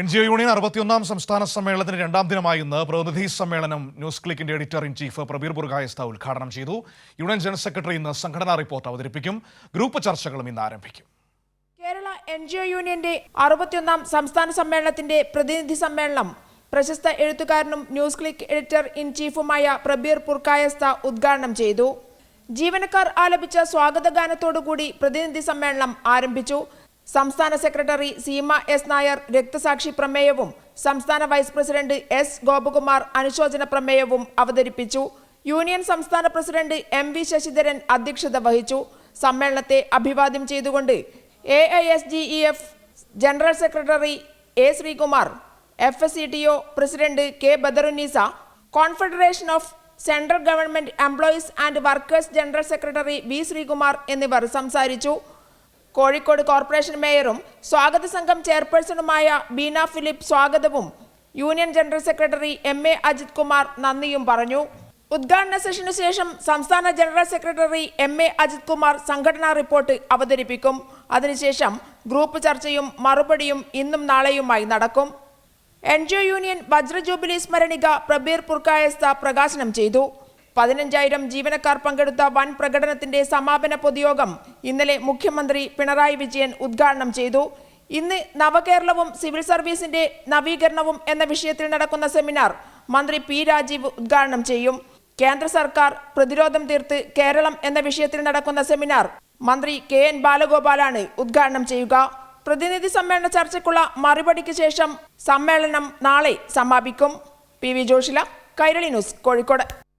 N G O union അറുപത്തിയൊന്നാം സംസ്ഥാന സമ്മേളനത്തിന്റെ രണ്ടാം ദിനമായി ഇന്ന് പ്രതിനിധി സമ്മേളനം news ക്ലിക്കിന്റെ editor in chief Prabir Purkayastha ഉദ്ഘാടനം ചെയ്തു. യൂണിയൻ ജനറൽ സെക്രട്ടറി ഇന്ന് സംഘടനാ റിപ്പോർട്ട് അവതരിപ്പിക്കും. ഗ്രൂപ്പ് ചർച്ചകളും ഇന്ന് ആരംഭിക്കും. കേരള എൻ ജി ഒ യൂണിയന്റെ അറുപത്തിയൊന്നാം സംസ്ഥാന സമ്മേളനത്തിന്റെ പ്രതിനിധി സമ്മേളനം പ്രശസ്ത എഴുത്തുകാരനും ന്യൂസ് ക്ലിക്ക് എഡിറ്റർ ഇൻ ചീഫുമായ പ്രബീർ പുർക്കായസ്ത ഉദ്ഘാടനം ചെയ്തു. ജീവനക്കാർ ആലപിച്ച സ്വാഗതഗാനത്തോടുകൂടി പ്രതിനിധി സമ്മേളനം ആരംഭിച്ചു. സംസ്ഥാന സെക്രട്ടറി സീമ എസ് നായർ രക്തസാക്ഷി പ്രമേയവും സംസ്ഥാന വൈസ് പ്രസിഡന്റ് എസ് ഗോപകുമാർ അനുശോചന പ്രമേയവും അവതരിപ്പിച്ചു. യൂണിയൻ സംസ്ഥാന പ്രസിഡന്റ് എം വി ശശിധരൻ അധ്യക്ഷത വഹിച്ചു. സമ്മേളനത്തെ അഭിവാദ്യം ചെയ്തുകൊണ്ട് A I S G E F general secretary A Sreekumar F S C T O president K Badarunnisa confederation of central government employees and workers general secretary V Sreekumar എന്നിവർ സംസാരിച്ചു. Kozhikode corporation മേയറും സ്വാഗത സംഘം ചെയർപേഴ്സണുമായ ബീന ഫിലിപ്പ് സ്വാഗതവും union general secretary M A Ajith Kumar നന്ദിയും പറഞ്ഞു. ഉദ്ഘാടന സെഷനു ശേഷം സംസ്ഥാന general secretary M A Ajith Kumar സംഘടനാ റിപ്പോർട്ട് അവതരിപ്പിക്കും. അതിനുശേഷം ഗ്രൂപ്പ് ചർച്ചയും മറുപടിയും ഇന്നും നാളെയുമായി നടക്കും. എൻ ജി ഒ യൂണിയൻ വജ്ര ജൂബിലി സ്മരണിക പ്രബീർ പുർക്കായസ്ത പ്രകാശനം ചെയ്തു. പതിനഞ്ചായിരം ജീവനക്കാർ പങ്കെടുത്ത വൻ പ്രകടനത്തിന്റെ സമാപന പൊതുയോഗം ഇന്നലെ മുഖ്യമന്ത്രി പിണറായി വിജയൻ ഉദ്ഘാടനം ചെയ്തു. ഇന്ന് നവകേരളവും സിവിൽ സർവീസിന്റെ നവീകരണവും എന്ന വിഷയത്തിൽ നടക്കുന്ന സെമിനാർ മന്ത്രി പി രാജീവ് ഉദ്ഘാടനം ചെയ്യും. കേന്ദ്ര സർക്കാർ പ്രതിരോധം തീർത്ത് കേരളം എന്ന വിഷയത്തിൽ നടക്കുന്ന സെമിനാർ മന്ത്രി കെ എൻ ബാലഗോപാലാണ് ഉദ്ഘാടനം ചെയ്യുക. പ്രതിനിധി സമ്മേളന ചർച്ചയ്ക്കുള്ള മറുപടിക്ക് ശേഷം സമ്മേളനം നാളെ സമാപിക്കും. P V Joshila Kairali news Kozhikode.